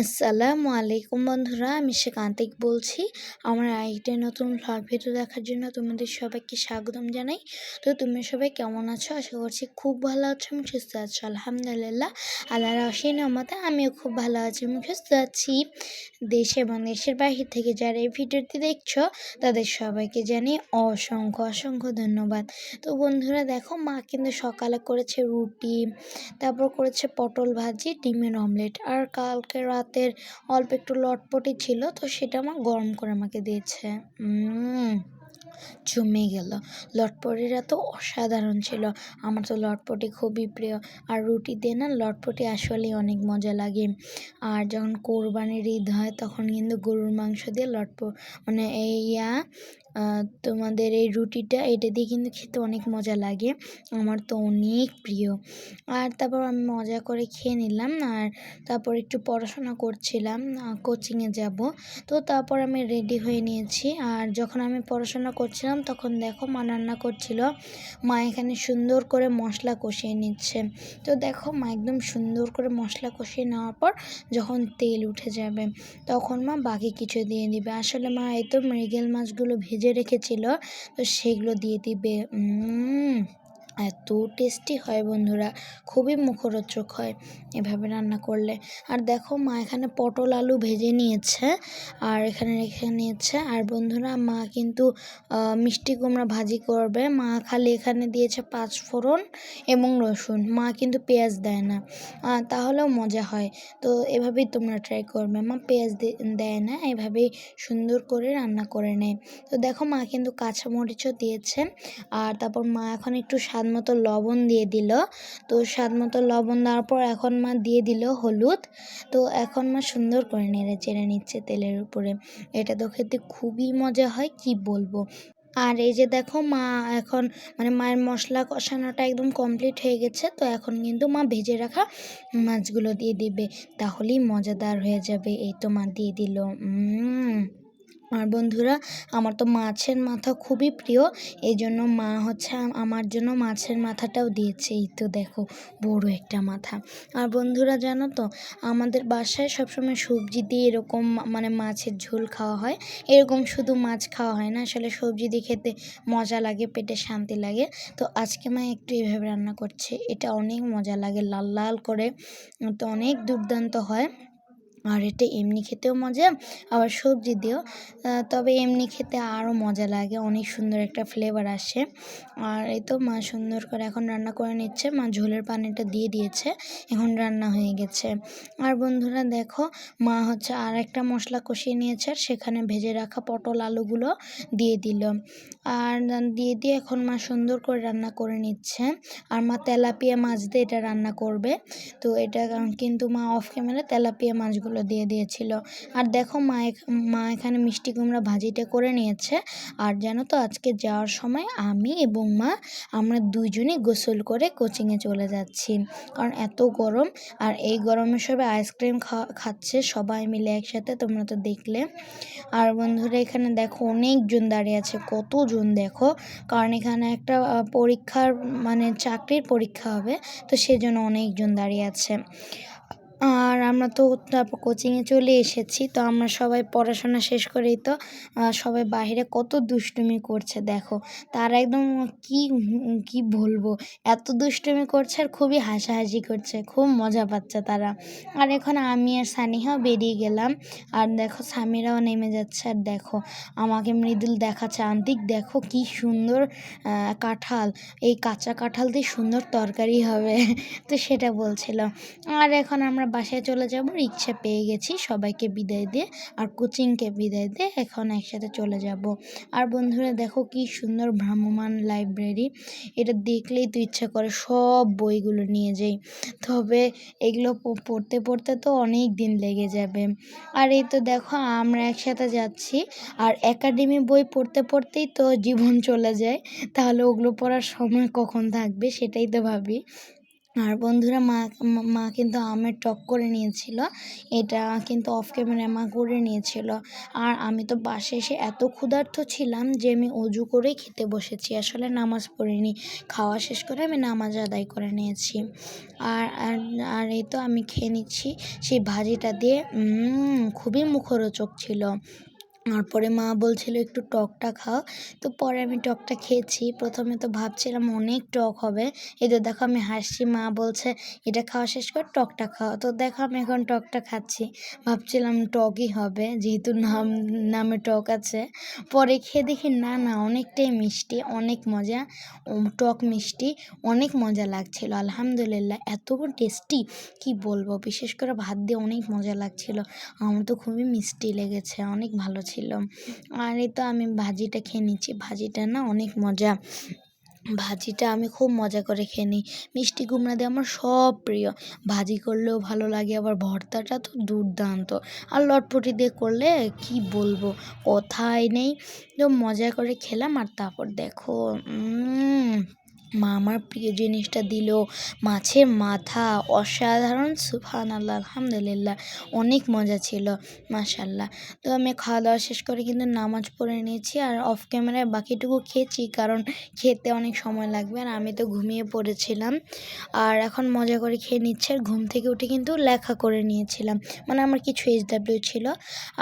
আসসালামু আলাইকুম বন্ধুরা, আমি শ্রীকান্তিক বলছি। আমার আরেকটা নতুন ভ্লগ ভিডিও দেখার জন্য তোমাদের সবাইকে স্বাগতম জানাই। তো তুমি সবাই কেমন আছো? আশা করছি খুব ভালো আছো আমি সুস্থ আছো। আলহামদুলিল্লাহ, আল্লাহর অসীম মতে আমিও খুব ভালো আছি আমি সুস্থ আছি। দেশে এবং দেশের বাহির থেকে যারা এই ভিডিওটি দেখছ, তাদের সবাইকে জানি অসংখ্য অসংখ্য ধন্যবাদ। তো বন্ধুরা, দেখো মা কিন্তু সকালে করেছে রুটি, তারপর করেছে পটল ভাজি, ডিমের অমলেট আর কালকে রাতের অল্প একটু লটপটি ছিল, তো সেটা আমার গরম করে আমাকে দিয়েছে। জমে গেল। লটপটিটা তো অসাধারণ ছিল। আমার তো লটপটি খুবই প্রিয়। আর রুটি দিয়ে না লটপটি আসলেই অনেক মজা লাগে। আর যখন কোরবানির ঈদ হয়, তখন কিন্তু গরুর মাংস দিয়ে লটপ মানে এই ইয়া তোমাদের এই রুটিটা, এটা দিয়ে কিন্তু খেতে অনেক মজা লাগে। আমার তো অনেক প্রিয়। আর তারপর আমি মজা করে খেয়ে নিলাম। আর তারপর একটু পড়াশোনা করছিলাম কোচিংয়ে যাব। তো তারপর আমি রেডি হয়ে নিয়েছি। আর যখন আমি পড়াশোনা করছিলাম, তখন দেখো মা রান্না করছিল। মা এখানে সুন্দর করে মশলা কষিয়ে নিচ্ছে। তো দেখো মা একদম সুন্দর করে মশলা কষিয়ে নেওয়ার পর যখন তেল উঠে যাবে, তখন মা বাকি কিছু দিয়ে দিবে। আসলে মা, এই তো মৃগেল মাছগুলো ভেজে রেখেছিল তো সেগুলো দিয়ে দিবে। এত টেস্টি হয় বন্ধুরা, খুবই মুখরোচক হয় এভাবে রান্না করলে। আর দেখো মা এখানে পটল আলু ভেজে নিয়েছে, আর এখানে রেখে নিয়েছে। আর বন্ধুরা, মা কিন্তু মিষ্টি কুমড়া ভাজি করবে। মা খালি এখানে দিয়েছে পাঁচ ফোড়ন এবং রসুন। মা কিন্তু পেঁয়াজ দেয় না। তাহলেও মজা হয়। তো এভাবেই তোমরা ট্রাই করবে। মা পেঁয়াজ দেয় না, এভাবেই সুন্দর করে রান্না করে নেয়। তো দেখো মা কিন্তু কাঁচামরিচও দিয়েছে আর তারপর মা এখন একটু স্বাদ স্বাদ মতো লবণ দিয়ে দিল। তো স্বাদ মতো লবণ দেওয়ার পর এখন মা দিয়ে দিল হলুদ। তো এখন মা সুন্দর করে নেড়ে চেড়ে নিচ্ছে তেলের উপরে। এটা তো খেতে খুবই মজা হয়, কি বলব? আর এই যে দেখো মা এখন মানে মায়ের মশলা কষানোটা একদম কমপ্লিট হয়ে গেছে। তো এখন কিন্তু মা ভেজে রাখা মাছগুলো দিয়ে দিবে। তাহলেই মজাদার হয়ে যাবে। এই তো মা দিয়ে দিল। আর বন্ধুরা, আমার তো মাছের মাথা খুবই প্রিয় এই জন্য মা হচ্ছে আমার জন্য মাছের মাথাটাও দিয়েছে। এই তো দেখো, বড় একটা মাথা। আর বন্ধুরা, জানো তো, আমাদের বাসায় সবসময় সবজি দিয়ে এরকম মানে মাছের ঝোল খাওয়া হয়। এরকম শুধু মাছ খাওয়া হয় না, আসলে সবজি দিয়ে খেতে মজা লাগে, পেটে শান্তি লাগে। তো আজকে মা একটু এভাবে রান্না করছে, এটা অনেক মজা লাগে, লাল লাল করে। তো অনেক দুর্দান্ত হয়। আর এটা এমনি খেতেও মজা, আবার সবজি দিয়েও। তবে এমনি খেতে আরও মজা লাগে, অনেক সুন্দর একটা ফ্লেভার আসে। আর এই তো মা সুন্দর করে এখন রান্না করে নিচ্ছে, মা ঝোলের পানিটা দিয়ে দিয়েছে, এখন রান্না হয়ে গেছে। আর বন্ধুরা দেখো, মা হচ্ছে আর একটা মশলা কষিয়ে নিয়েছে, আর সেখানে ভেজে রাখা পটল আলুগুলো দিয়ে দিল। আর দিয়ে দিয়ে এখন মা সুন্দর করে রান্না করে নিচ্ছে। আর মা তেলাপিয়া মাছ দিয়ে এটা রান্না করবে। তো এটা, কিন্তু মা অফ ক্যামেরা তেলাপিয়া মাছগুলো মাছগুলো দিয়ে দিয়েছিল। আর দেখো মা মা এখানে মিষ্টি কুমড়া ভাজিটা করে নিয়েছে। আর জানো তো আজকে যাওয়ার সময় আমি এবং মা, আমরা দুইজনই গোসল করে কোচিংয়ে চলে যাচ্ছি। কারণ এত গরম, আর এই গরমের সবাই আইসক্রিম খাচ্ছে, সবাই মিলে একসাথে, তোমরা তো দেখলে। আর বন্ধুরা এখানে দেখো অনেকজন দাঁড়িয়ে আছে, কতজন দেখো? কারণ এখানে একটা পরীক্ষার মানে চাকরির পরীক্ষা হবে, তো সেজন্য অনেকজন দাঁড়িয়ে আছে। আর আমরা তো তারপর কোচিংয়ে চলে এসেছি, তো আমরা সবাই পড়াশোনা শেষ করেই তো সবাই বাইরে কত দুষ্টুমি করছে দেখো। তারা একদম কি কি বলব, এত দুষ্টুমি করছে আর খুবই হাসাহাসি করছে, খুব মজা পাচ্ছে তারা। আর এখন আমি আর সানিহাও বেরিয়ে গেলাম, আর দেখো সামিরাও নেমে যাচ্ছে, আর দেখো আমাকে মৃদুল দেখাচ্ছে আন্তিক দেখো কি সুন্দর কাঁঠাল, এই কাঁচা কাঁঠাল দিয়ে সুন্দর তরকারি হবে, তো সেটা বলছিল। আর এখন আমরা বাসায় চলে যাব, রিক্সা পেয়ে গেছি, সবাইকে বিদায় দিয়ে আর কোচিংকে বিদায় দিয়ে এখন একসাথে চলে যাব। আর বন্ধুরা দেখো কি সুন্দর ভ্রাম্যমান লাইব্রেরি, এটা দেখলেই তো ইচ্ছা করে সব বইগুলো নিয়ে যাই। তবে এগুলো পড়তে পড়তে তো অনেক দিন লেগে যাবে। আর এই তো দেখো আমরা একসাথে যাচ্ছি, আর একাডেমি বই পড়তে, পড়তেই তো জীবন চলে যায়। তাহলে ওগুলো পড়ার সময় কখন থাকবে সেটাই তো ভাবি। আর বন্ধুরা, মা মা কিন্তু আমের টক করে নিয়েছিল। এটা কিন্তু অফ ক্যামেরায় মা করে নিয়েছিল। আর আমি তো বাসে এসে এত ক্ষুধার্ত ছিলাম যে আমি অজু করেই খেতে বসেছি। আসলে নামাজ পড়িনি। খাওয়া শেষ করে আমি নামাজ আদায় করে নিয়েছি। আর আর এই তো আমি খেয়ে নিচ্ছি। সেই ভাজিটা দিয়ে খুবই মুখরোচক ছিল। আর পরে মা বলছিল, একটু টকটা খাও। তো পরে আমি টকটা খেয়েছি। প্রথমে তো ভাবছিলাম অনেক টক হবে। এই তো দেখো আমি হাসছি, মা বলছে, এটা খাওয়া শেষ কর, টকটা খাও। তো দেখো আমি এখন টকটা খাচ্ছি। ভাবছিলাম টকই হবে, যেহেতু নাম, নামে টক আছে। পরে খেয়ে দেখি, না না, অনেকটাই মিষ্টি, অনেক মজা টক মিষ্টি, অনেক মজা লাগছিল। আলহামদুলিল্লাহ, এত টেস্টি, কি বলব? বিশেষ করে ভাত দিয়ে অনেক মজা লাগছিল। আমার তো খুবই মিষ্টি লেগেছে, অনেক ভালো ছিল। ছিল। আর এই তো আমি ভাজিটা খেয়ে নিচ্ছি। ভাজিটা না অনেক মজা। ভাজিটা আমি খুব মজা করে খেয়ে নিই। মিষ্টি কুমড়া দিয়ে আমার সব প্রিয়। ভাজি করলেও ভালো লাগে, আবার ভর্তাটা তো দুর্দান্ত। আর লটপটি দিয়ে করলে কি বলব? কথাই নেই। তো মজা করে খেলাম, আর তারপর দেখো মা আমার প্রিয় জিনিসটা দিল মাছের মাথা। অসাধারণ সুফান আল্লাহ আলহামদুলিল্লাহ। অনেক মজা ছিল মাশাল্লাহ তো আমি খাওয়া দাওয়া শেষ করে কিন্তু নামাজ পড়ে নিয়েছি আর অফ ক্যামেরায় বাকিটুকু খেয়েছি কারণ খেতে অনেক সময় লাগবে আর আমি তো ঘুমিয়ে পড়েছিলাম। আর এখন মজা করে খেয়ে নিচ্ছে আর ঘুম থেকে উঠে কিন্তু লেখা করে নিয়েছিলাম। মানে আমার কিছু এইচ ডাব্লিউ ছিল।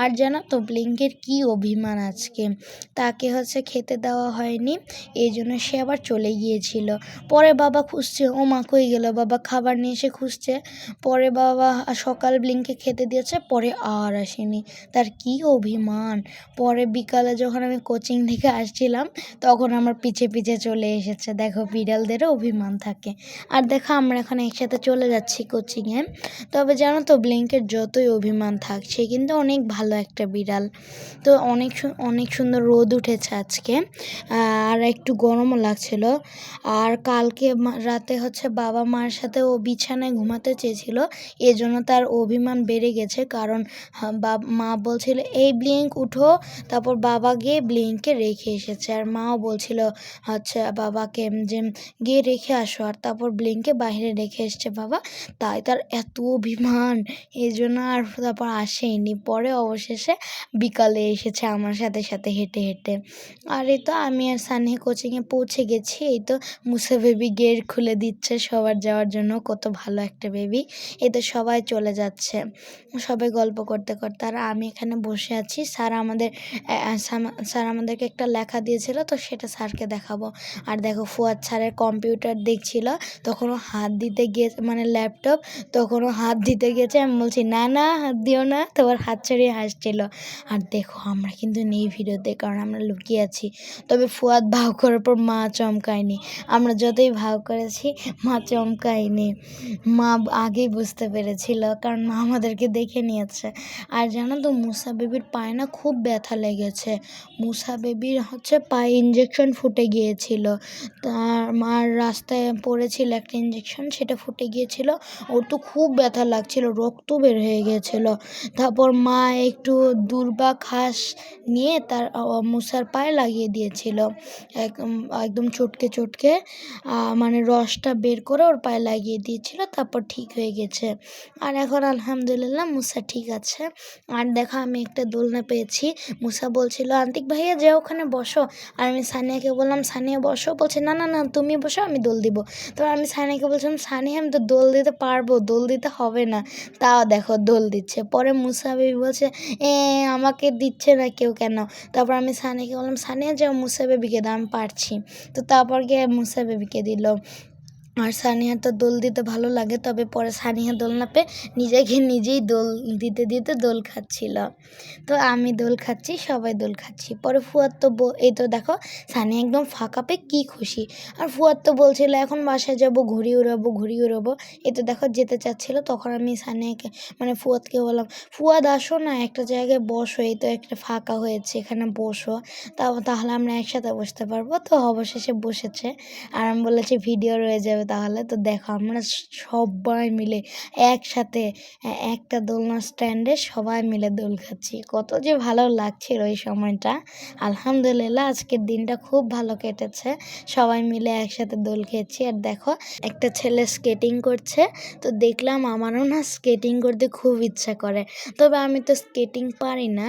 আর জানো তো, ব্লিঙ্কের কি অভিমান আজকে? তাকে হচ্ছে খেতে দেওয়া হয়নি এই জন্য সে আবার চলে গিয়েছিল। ছিল পরে বাবা খুঁজছে, ও মা কই গেল? বাবা খাবার নিয়ে এসে খুঁজছে। পরে বাবা সকাল ব্লিঙ্কে খেতে দিয়েছে, পরে আর আসেনি। তার কি অভিমান? পরে বিকালে যখন আমি কোচিং থেকে আসছিলাম, তখন আমার পিছে পিছে চলে এসেছে। দেখো, বিড়ালদেরও অভিমান থাকে। আর দেখো, আমরা এখন একসাথে চলে যাচ্ছি কোচিংয়ে তবে জানো তো ব্লিঙ্কের যতই অভিমান থাক, সে কিন্তু অনেক ভালো একটা বিড়াল। তো অনেক অনেক সুন্দর রোদ উঠেছে আজকে। আর একটু গরমও লাগছিল। আর কালকে রাতে হচ্ছে বাবা মার সাথে ও বিছানায় ঘুমাতে চেয়েছিল। এজন্য তার অভিমান বেড়ে গেছে কারণ মা বলছিল, এই ব্লিঙ্ক উঠো। তারপর বাবা গিয়ে ব্লিঙ্ককে রেখে এসেছে। আর মাও বলছিল হচ্ছে বাবাকে যে, গিয়ে রেখে আসো। আর তারপর ব্লিঙ্ককে বাইরে রেখে এসছে বাবা। তাই তার এত অভিমান। এই জন্য আর তারপর আসেনি পরে অবশেষে বিকালে এসেছে আমার সাথে সাথে হেঁটে হেঁটে। আর এই তো আমি আর সানহে কোচিংয়ে পৌঁছে গেছি। এই তো মুসা বেবি গেট খুলে দিচ্ছে সবার যাওয়ার জন্য। কত ভালো একটা বেবি এতে সবাই চলে যাচ্ছে। সবাই গল্প করতে করতে। আর আমি এখানে বসে আছি। স্যার আমাদের স্যার আমাদেরকে একটা লেখা দিয়েছিল, তো সেটা স্যারকে দেখাবো। আর দেখো, ফুয়াদ স্যারের কম্পিউটার দেখছিল, তখনও হাত দিতে গিয়ে মানে ল্যাপটপ তখনও হাত দিতে গেছে আমি বলছি, না না, হাত দিও না। তোমার হাত ছাড়িয়ে হাসছিল। আর দেখো, আমরা কিন্তু নেই ভিডিওতে, কারণ আমরা লুকিয়ে আছি। তবে ফুয়াদ ভাও করার পর মা চমকায়নি। আমরা যতই ভাগ করেছি, মা চমকায়নি। মা আগেই বুঝতে পেরেছিল, কারণ মা আমাদেরকে দেখে নিয়েছে। আর জানো তো, মুসা বেবির পায়ে না খুব ব্যথা লেগেছে। মুসা বেবির হচ্ছে পায়ে ইঞ্জেকশন ফুটে গিয়েছিল। তার মার রাস্তায় পড়েছিল একটা ইঞ্জেকশন সেটা ফুটে গিয়েছিল। ওর তো খুব ব্যথা লাগছিল, রক্ত বের হয়ে গিয়েছিল। তারপর মা একটু দুর্বা ঘাস নিয়ে তার মুসার পায়ে লাগিয়ে দিয়েছিল। একদম চটকে চটকে মানে রসটা বের করে ওর পায়ে লাগিয়ে দিয়েছিল, তারপর ঠিক হয়ে গেছে। আর এখন আলহামদুলিল্লাহ মুসা ঠিক আছে। আর দেখো আমি একটা দোলনা পেয়েছি। মুসা বলছিল, আন্তিক ভাইয়া যে ওখানে বসো। আর আমি সানিয়াকে বললাম, সানিয়া, বসো। বলছে, না না না, তুমি বসো, আমি দোল দিব। তো আমি সানিয়াকে বলছিলাম, সানিয়া, আমি তো দোল দিতে পারব, দোল দিতে হবে না। তাও দেখো দোল দিচ্ছে। পরে মুসা বেবি বলছে, এ, আমাকে দিচ্ছে না কেউ কেন? তারপর আমি সানিয়াকে বললাম, সানিয়া, যাও মুসা বেবিকে দাম পারছি। তো তারপর গিয়ে মুসা বেবিকে দিল আর সানিয়া তো দোল দিতে ভালো লাগে, তবে পরে সানিয়া দোল না পেয়ে নিজেকে নিজেই দোল দিতে দিতে দোল খাচ্ছিল। তো আমি দোল খাচ্ছি, সবাই দোল খাচ্ছি। পরে ফুয়ার তো এই তো দেখো, সানিয়া একদম ফাঁকা পেয়ে কী খুশি। আর ফুয়ার তো বলছিল, এখন বাসায় যাব ঘুরি উড়াবো ঘুরি উড়াবো। এই তো দেখো, যেতে চাচ্ছিলো, তখন আমি সানিয়াকে মানে ফুয়াদকে বললাম, ফুয়াদ, আসো না, একটা জায়গায় বসো, এই তো একটা ফাঁকা হয়েছে, এখানে বসো। তা তাহলে আমরা একসাথে বসতে পারব? তো অবশেষে বসেছে। আর আমি বলেছি, ভিডিও রয়ে যাবে তাহলে তো দেখো আমরা সবাই মিলে একসাথে একটা দোলনা স্ট্যান্ডে সবাই মিলে দোল খাচ্ছি। কত যে ভালো লাগছিল ওই সময়টা। আলহামদুলিল্লাহ, আজকের দিনটা খুব ভালো কেটেছে। সবাই মিলে একসাথে দোল খেয়েছি। আর দেখো, একটা ছেলে স্কেটিং করছে। তো দেখলাম আমারও না স্কেটিং করতে খুব ইচ্ছা করে। তবে আমি তো স্কেটিং পারি না।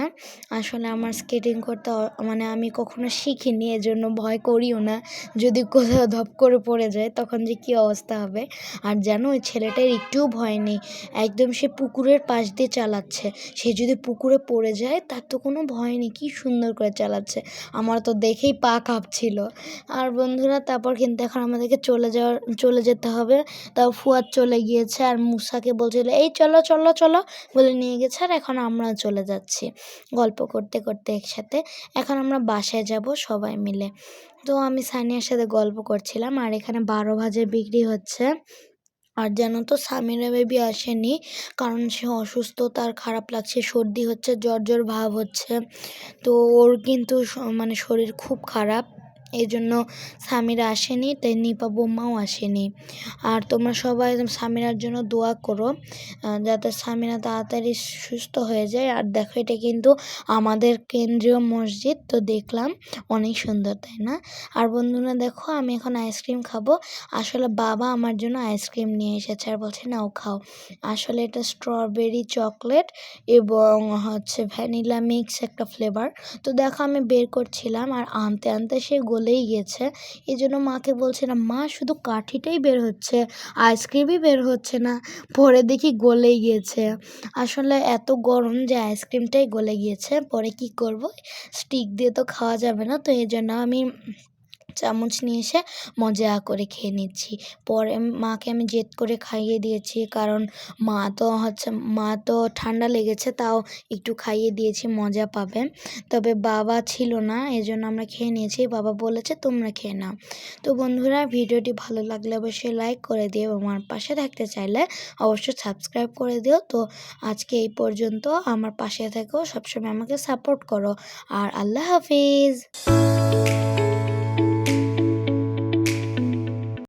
আসলে আমার স্কেটিং করতে মানে আমি কখনো শিখিনি, এজন্য ভয় করিও না। যদি কোথাও ধপ করে পড়ে যায়, তখন যে কী অবস্থা হবে? আর জানো ওই ছেলেটার একটুও ভয় নেই। একদম সে পুকুরের পাশ দিয়ে চালাচ্ছে। সে যদি পুকুরে পড়ে যায়, তার তো কোনো ভয় নেই। কী সুন্দর করে চালাচ্ছে। আমার তো দেখেই পা কাঁপছিল। আর বন্ধুরা, তারপর কিন্তু এখন আমাদেরকে চলে যাওয়ার, চলে যেতে হবে। তাও ফুয়াদ চলে গিয়েছে আর মুসাকে বলছিল, এই চলো চলো চলো। বলে নিয়ে গেছে আর এখন আমরাও চলে যাচ্ছি। গল্প করতে করতে একসাথে। এখন আমরা বাসায় যাব সবাই মিলে। তো আমি সানিয়ার সাথে গল্প করছিলাম আর এখানে বারো ভাজে বিক্রি হচ্ছে। আর যেন তো সামিরা বেবি আসেনি, কারণ সে অসুস্থ, তার খারাপ লাগছে, সর্দি হচ্ছে, জ্বর জ্বর ভাব হচ্ছে। তো ওর কিন্তু মানে শরীর খুব খারাপ। এই জন্য সামিরা আসেনি, তাই নিপা বোম্মাও আসেনি। আর তোমরা সবাই সামিরার জন্য দোয়া করো যাতে সামিরা তাড়াতাড়ি সুস্থ হয়ে যায়। আর দেখো, এটা কিন্তু আমাদের কেন্দ্রীয় মসজিদ, তো দেখলাম অনেক সুন্দর, তাই না? আর বন্ধুরা, দেখো, আমি এখন আইসক্রিম খাব। আসলে বাবা আমার জন্য আইসক্রিম নিয়ে এসেছে আর বলছে, নাও খাও। আসলে এটা স্ট্রবেরি চকলেট এবং হচ্ছে ভ্যানিলা মিক্স একটা ফ্লেভার। তো দেখো, আমি বের করছিলাম আর আনতে আনতে সে গলেই গেছে। এই জন্য মাকে বলছিলাম মা, শুধু কাঠিটাই বের হচ্ছে, আইসক্রিমই বের হচ্ছে না। পরে দেখি গলেই গেছে। আসলে এত গরম যে আইসক্রিমটাই গলে গিয়েছে, পরে কি করব? স্টিক দিয়ে তো খাওয়া যাবে না, তো এই জন্য আমি চামচ নিয়ে এসে মজা করে খেয়ে নিচ্ছি। পরে মাকে আমি জেদ করে খাইয়ে দিয়েছি কারণ মা তো হচ্ছে, মা তো ঠান্ডা লেগেছে তাও একটু খাইয়ে দিয়েছি, মজা পাবে। তবে বাবা ছিল না এই জন্য আমরা খেয়ে নিয়েছি। বাবা বলেছে, তোমরা খেয়ে নাও। তো বন্ধুরা, ভিডিওটি ভালো লাগলে অবশ্যই লাইক করে দিও আমার পাশে থাকতে চাইলে অবশ্যই সাবস্ক্রাইব করে দিও। তো আজকে এই পর্যন্ত, আমার পাশে থেকো, সবসময় আমাকে সাপোর্ট করো। আর আল্লাহ হাফিজ।